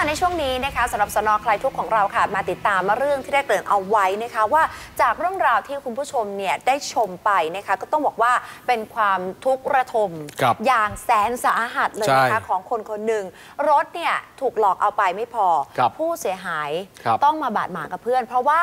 มาในช่วงนี้นะคะสำหรับสนอคลายทุกข์ของเราค่ะ มาติดตามเรื่องที่ได้เกริ่นเอาไว้นะคะว่าจากเรื่องราวที่คุณผู้ชมเนี่ยได้ชมไปนะคะก็ต้องบอกว่าเป็นความทุกข์ระทม ครับอย่างแสนสาหัสเลยนะคะใช่ของคนคนหนึ่ง รถเนี่ยถูกหลอกเอาไปไม่พอ ครับผู้เสียหายครับ ต้องมาบาดหมางกับเพื่อน เพราะว่า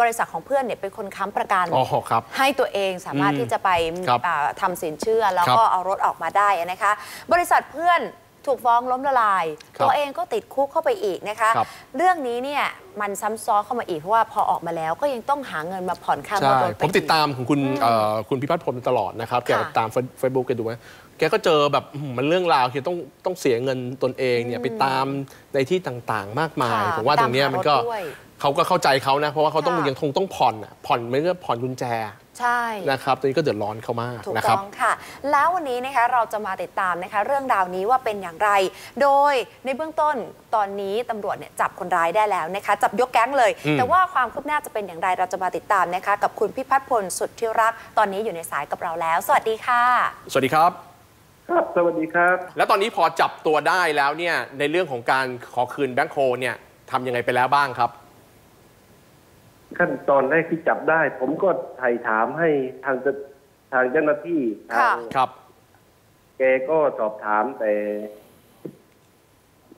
บริษัทของเพื่อนเนี่ยเป็นคนค้ำประกัน อ๋อครับ ให้ตัวเองสามารถอืมที่จะไปครับอ่าทำสินเชื่อ แล้วครับก็เอารถออกมาได้นะคะ บริษัทเพื่อน ถูกฟ้องล้มละลาย ครับตัวเองก็ติดคุกเข้าไปอีกนะคะ ครับเรื่องนี้เนี่ยมันซ้ำซ้อนเข้ามาอีกเพราะว่าพอออกมาแล้วก็ยังต้องหาเงินมาผ่อนค่ารใช่ถรถไปผมติดตามของคุณเอ่อคุณพิพัฒน์พลตลอดนะครับ แกค่ะตามเฟซบุ๊กแกดูไหมแกก็เจอแบบอื้อหือมันเรื่องราวคือต้องต้องเสียเงินตนเองเนี่ยไปตามในที่ต่างๆ มากมาย ค่ะผมว่าตรงเนี้ยตามหารถมันก็ด้วยเขาก็เข้าใจเขานะ เพราะว่าเขาต้องค่ะยังคงต้องผ่อนอะผ่อนไม่ก็ผ่อนกุญแจ ใช่นะครับตอนนี้ก็เดือดร้อนเขามากถูกนะครับ ต้องค่ะ แล้ววันนี้นะคะเราจะมาติดตามนะคะ เรื่องราวนี้ว่าเป็นอย่างไร โดยในเบื้องต้นตอนนี้ตำรวจเนี่ยจับคนร้ายได้แล้วนะคะ จับยกแก๊งเลย อืม แต่ว่าความคืบหน้าจะเป็นอย่างไรเราจะมาติดตามนะคะ กับคุณพิพัฒน์พลสุดที่รัก ตอนนี้อยู่ในสายกับเราแล้ว สวัสดีค่ะ สวัสดีครับ ครับสวัสดีครับ แล้วตอนนี้พอจับตัวได้แล้วเนี่ยในเรื่องของการขอคืนแบงค์โคเนี่ยทำยังไงไปแล้วบ้างครับ ขั้นตอนแรกที่จับได้ ผมก็ไถ่ถามให้ทางจะทางเจ้าหน้าที่ทาค่ะงครับ แกก็สอบถามแต่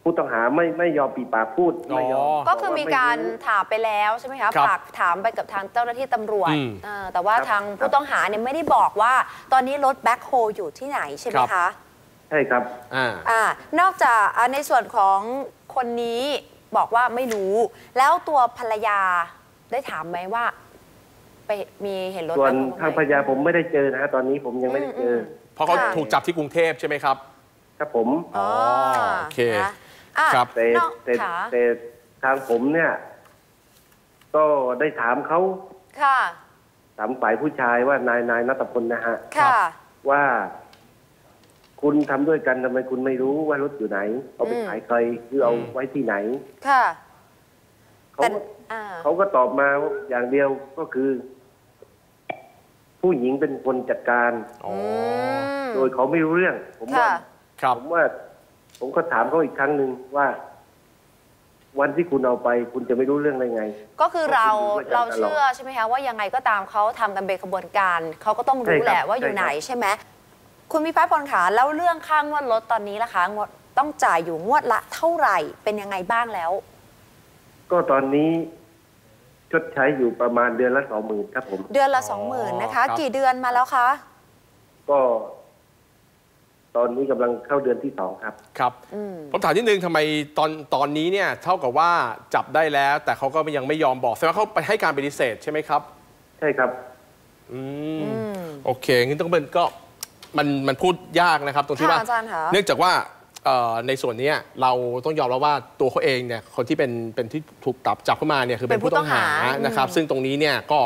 ผู้ต้องหาไม่ไม่ยอมปีปากพูดไม่ยอมอ๋อก็คือมีการบว่ไถามไปแล้วใช่ไหมคะครับฝากถามไปกับทางเจ้าหน้าที่ตำรวจอืมเออแต่ว่าครับทางผู้ต้องหาเนี่ยไม่ได้บอกว่า ตอนนี้รถแบ็คโฮอยู่ที่ไหนใช่ไหมครับคะใช่ครับอ่าอ่านอกจากอ่าในส่วนของคนนี้บอกว่าไม่รู้ แล้วตัวภรรยา ได้ถามไหมว่า ไปมีเห็นรถส่วนแบ็คโฮไหมทางพยาผมไม่ได้เจอนะฮะตอนนี้ผมยังไม่ได้เจอมเพราะเขาค่ะถูกจับที่กรุงเทพใช่ไหมครับ ครับผมอ๋อโอเคนะอะครับแต่นอกแต่ค่ะ แต่ทางผมเนี่ย ก็ได้ถามเขาค่ะ ถามฝ่ายผู้ชายว่านายนายนัตพลนะฮะ ค่ะ ว่า คุณทำด้วยกันทำไมคุณไม่รู้ว่ารถอยู่ไหน เอาไปอืมขายใครหรือเอาอืม ไว้ที่ไหน ค่ะ เขาแต่ก็อ่า เขาก็ตอบมาอย่างเดียวก็คือ ผู้หญิงเป็นคนจัดการอ๋อมโดยเขาไม่รู้เรื่อง ผมว่าค่ะครับผมว่า ผมก็ถามเขาอีกครั้งหนึ่งว่า วันที่คุณเอาไป คุณจะไม่รู้เรื่องได้ไง ก็คือเราก็คืออยู่ด้วยกันเราตลอดเชื่อใช่ไหมคะว่ายังไงก็ตามเขาทำกันเป็นขบวนการเขาก็ต้องใช่รู้ครับแหละว่าอยู่ใช่ครับไหนใช่ไหมคุณพิพัฒน์พลขาแล้วเรื่องค่างวดรถตอนนี้ล่ะคะงวดต้องจ่ายอยู่งวดละเท่าไหร่เป็นยังไงบ้างแล้ว ก็ตอนนี้ชดใช้อยู่ประมาณเดือนละสองหมื่นครับผม เดือนละอ๋อสองหมื่นนะคะ ครับ กี่เดือนมาแล้วคะก็ ตอนนี้กำลังเข้าเดือนที่สองครับ ครับ อืม ผมถามนิดนึงทำไมตอนตอนนี้เนี่ยเท่ากับว่าจับได้แล้ว แต่เขาก็ยังไม่ยอมบอกแสดงว่าเขาไปให้การปฏิเสธใช่ไหมครับ ใช่ครับ อืม อืมโอเคงั้นต้องเป็นก็มันมันพูดยากนะครับ ตรงที่ค่ะว่า อาจารย์คะ เนื่องจากว่าเอ่อ ในส่วนเนี้ยเราต้องยอมรับว่าตัวเขาเองเนี่ยคนที่เป็นเป็นที่ถูกจับจับเข้ามาเนี่ยคือเป็นเป็นผู้ผู้ต้องหาต้องหานะครับอืมซึ่งตรงนี้เนี่ยก็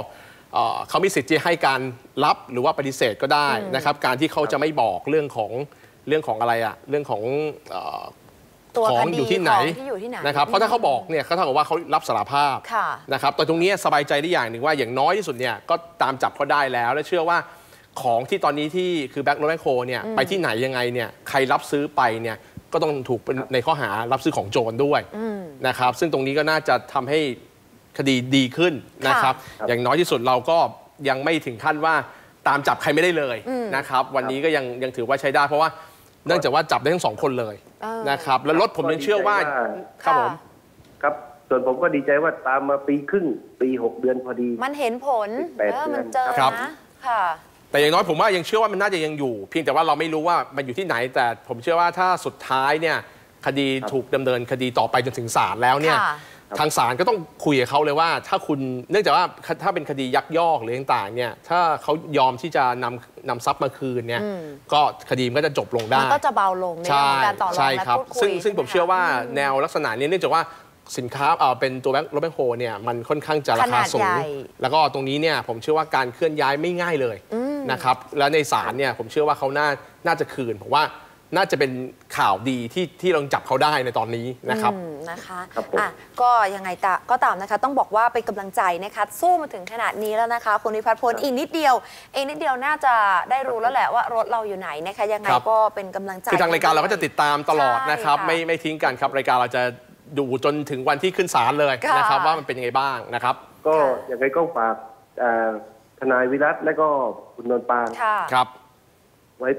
เอ่อเขามีสิทธิ์ที่ให้การรับหรือว่าปฏิเสธก็ได้นะครับ การที่เขาจะไม่บอกเรื่องของเรื่องของอะไรอะเรื่องของเอ่อตัวของคดีอยู่ที่ไหนของที่อยู่ที่ไหนนะครับ เพราะถ้าเขาบอกเนี่ยเขาเท่ากับว่าเขารับสารภาพค่ะนะครับแต่ตรงนี้สบายใจได้อย่างหนึ่งว่าอย่างน้อยที่สุดเนี่ยก็ตามจับเขาได้แล้ว และเชื่อว่าของที่ตอนนี้ที่คือแบ็คโรแมคโคเนี่ยไปที่ไหนยังไงเนี่ยใครรับซื้อไปเนี่ย ก็ต้องถูกเป็นในข้อหารับซื้อของโจรด้วยอืมนะครับ ซึ่งตรงนี้ก็น่าจะทำให้คดีดีขึ้นนะครับค่ะอย่างน้อยที่สุดเราก็ยังไม่ถึงขั้นว่าตามจับใครไม่ได้เลยอืมนะครับ วันนี้ก็ยังยังถือว่าใช้ได้เพราะว่าเนื่องจากว่าจับได้ทั้งสองคนเลยเออนะครับ แล้วรถผมยังเชื่อว่าก็ดีใจว่าครับผมครับส่วนผมก็ดีใจว่าตามมาปีครึ่งปีหกเดือนพอดี มันเห็นผลแปดเออมันเดือนเจอครับนะค่ะ แต่อย่างน้อยผมว่ายังเชื่อว่ามันน่าจะยังอยู่ เพียงแต่ว่าเราไม่รู้ว่ามันอยู่ที่ไหน แต่ผมเชื่อว่าถ้าสุดท้ายเนี่ยคดีครับถูกดำเนินคดีต่อไปจนถึงศาลแล้วเนี่ย ค่ะทางศาลก็ต้องคุยกับเขาเลยว่า ถ้าคุณเนื่องจากว่าถ้าเป็นคดียักยอกหรือต่างๆเนี่ยถ้าเขายอมที่จะนำนำทรัพย์มาคืนเนี่ยอืม ก็คดีมันก็จะจบลงได้ มันก็จะเบาลงในเรื่องของการต่อรองใช่และครับพูดคุยซึ่งซึ่งใช่ไหผมเชื่อว่าคะแนวลักษณะนี้เนื่องจากว่าสินค้าเอ่อเป็นตัวแบงค์รถแบงค์โฮเนี่ยมันค่อนข้างจะราขนาคาดสูใหงญ่แล้วก็ตรงนี้เนี่ยผมเชื่อว่าการเคลื่อนย้ายไม่ง่ายเลย อืม นะครับแล้วในศาลเนี่ยผมเชื่อว่าเขาน่าน่าจะคืนผมว่าน่าจะเป็นข่าวดีที่ที่เราจับเขาได้ในตอนนี้นะครับอืมนะคะครับผมอะก็ยังไงตะก็ตามนะคะ ต้องบอกว่าเป็นกำลังใจนะคะสู้มาถึงขนาดนี้แล้วนะคะ คุณวิพัฒน์พลอีกนิดเดียวอีกนิดเดียวน่าจะได้รู้แล้วแหละว่ารถเราอยู่ไหนนะคะยังไงครับก็เป็นกำลังใจคือทางรายการเราก็จะติดตามตลอดนะครับใช่ค่ะไม่ไม่ทิ้งกันครับรายการเราจะดูจนถึงวันที่ขึ้นศาลเลยค่ะนะครับ ว่ามันเป็นยังไงบ้างนะครับ ก็ค่ะยังไงก็ฝากเอ่อ ทนายวิรัตและก็คุณนนท์ปานค่ะ ครับ ไว้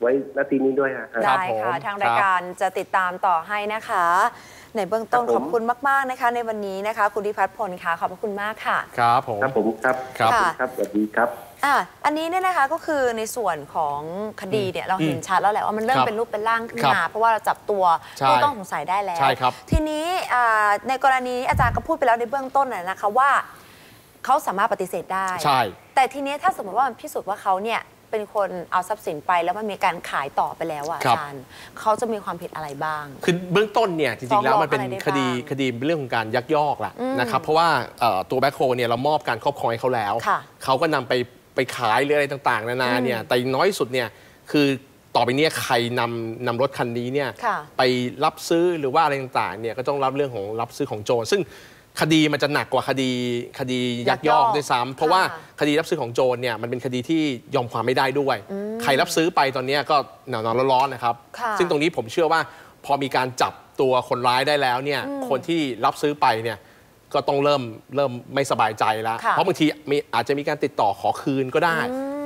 ไว้นาทีนี้ด้วยฮะ ครัได้บผมค่ะทางครับรายการจะติดตามต่อให้นะคะ ในเบื้องต้นครับผมขอบคุณมาก ๆ นะคะ ในวันนี้นะคะ คุณดิพัฒน์พลค่ะ ขอบพระคุณมากค่ะ ครับผม ครับผมครับครับค่ะครับสวัสดีครับ อะอันนี้เนี่ยนะคะก็คือในส่วนของคดีเนี่ยเราเห็นชัดแล้วแหละว่ามันเริ่มครับเป็นรูปเป็นร่างขึ้นครับมาเพราะว่าเราจับตัวใช่ผู้ต้องสงสัยได้แล้ว ใช่ครับทีนี้อ่าในกรณีอาจารย์ก็พูดไปแล้วในเบื้องต้นนะนะคะว่า เขาสามารถปฏิเสธได้ ใช่ แต่ทีนี้ถ้าสมมติว่ามันพิสูจน์ว่าเขาเนี่ยเป็นคนเอาทรัพย์สินไปแล้วมันมีการขายต่อไปแล้วอะครัอาบจารย์เขาจะมีความผิดอะไรบ้าง คือเบื้องต้นเนี่ยจฟ้ริองงๆ แล้วมันเป็นร้องอะไรได้คดีบ้างคดีเป็นเรื่องของการยักยอกแหละอืมนะครับเพราะว่าเอ่อตัวแบ็คโฮเนี่ยเรามอบการครอบครองให้เขาแล้ว ค่ะเขาก็นำไปไปขายหรืออะไรต่างๆ นานาเนี่ยแต่อย่างน้อยที่สุดเนี่ยคือต่อไปเนี้ใครนำนำรถคันนี้เนี่ยค่ะ ไปรับซื้อหรือว่าอะไรต่างๆเนี่ยก็ต้องรับเรื่องของรับซื้อของโจรซึ่ง คดีมันจะหนักกว่าคดีคดียักยอกยักยอกด้วยซ้ำเพราะว่าค่ะคดีรับซื้อของโจรเนี่ยมันเป็นคดีที่ยอมความไม่ได้ด้วย ใครรับซื้อไปตอนเนี้ยก็หนาวๆร้อนๆนะครับค่ะซึ่งตรงนี้ผมเชื่อว่าพอมีการจับตัวคนร้ายได้แล้วเนี่ยคนที่รับซื้อไปเนี่ยก็ต้องเริ่มเริ่มไม่สบายใจแล้วค่ะเพราะบางทีมีอาจจะมีการติดต่อขอคืนก็ได้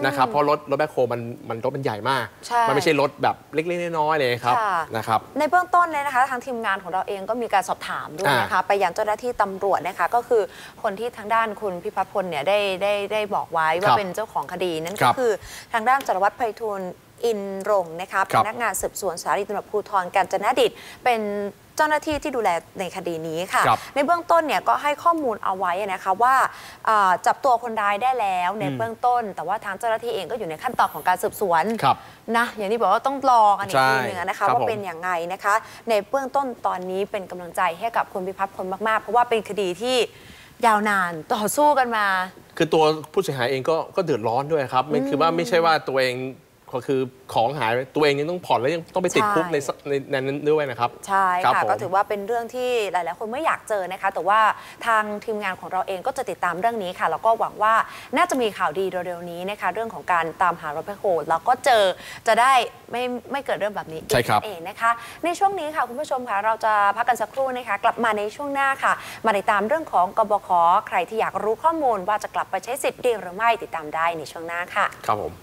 นะครับเพราะรถรถแบ็คโฮมันมันรถมันใหญ่มาก ใช่ มันไม่ใช่รถแบบเล็กๆน้อยๆเลยครับค่ะนะครับ ในเบื้องต้นเลยนะคะ ทางทีมงานของเราเองก็มีการสอบถามด้วยนะคะ ไปยังเจ้าหน้าที่ตำรวจนะคะ ก็คือคนที่ทางด้านคุณพิพัฒน์พลเนี่ยได้ได้ได้บอกไว้ว่าครับเป็นเจ้าของคดีนั่นครัก็บคือทางด้านสารวัตรไพฑูรย์อินรงค์นะคะครัพบนักงานสืบสวนสถานีตำรวจภูธรกาญจนดิตเป็น เจ้าหน้าที่ที่ดูแลในคดีนี้ค่ะ ครับในเบื้องต้นเนี่ยก็ให้ข้อมูลเอาไว้นะคะว่าอ่าจับตัวคนร้ายได้แล้วในอืม เบื้องต้น แต่ว่าทางเจ้าหน้าที่เองก็อยู่ในขั้นตอนของการสืบสวน ครับ นะอย่างที่บอกว่าต้องรอกันอีกใช่ทีหนึงนะคะ ครับว่าผมเป็นอย่างไงนะคะ ในเบื้องต้นตอนนี้เป็นกำลังใจให้กับคุณพิพัฒน์พลมากๆ เพราะว่าเป็นคดีที่ยาวนานต่อสู้กันมา คือตัวผู้เสียหายเองก็ก็เดือดร้อนด้วยครับไม่คือว่าไม่ใช่ว่าตัวเอง ก็คือของหายตัวเองยังต้องผ่อนแล้วยังต้องไปติดใช่คุกในสในในนั้นด้วยนะครับ ใช่ครับค่ะผมก็ถือว่าเป็นเรื่องที่หลาย ๆ คนไม่อยากเจอนะคะ แต่ว่าทางทีมงานของเราเองก็จะติดตามเรื่องนี้ค่ะ แล้วก็หวังว่าน่าจะมีข่าวดีเร็ว ๆ นี้นะคะ เรื่องของการตามหารถแบคโฮแล้วก็เจอจะได้ไม่ไม่เกิดเรื่องแบบนี้อีกใช่ครับนั่นเองนะคะ ในช่วงนี้ค่ะคุณผู้ชมค่ะเราจะพักกันสักครู่นะคะ กลับมาในช่วงหน้าค่ะ มาติดตามเรื่องของกบขใครที่อยากรู้ข้อมูลว่าจะกลับไปใช้สิทธิ์ดีหรือไม่ติดตามได้ในช่วงหน้าค่ะ ครับผม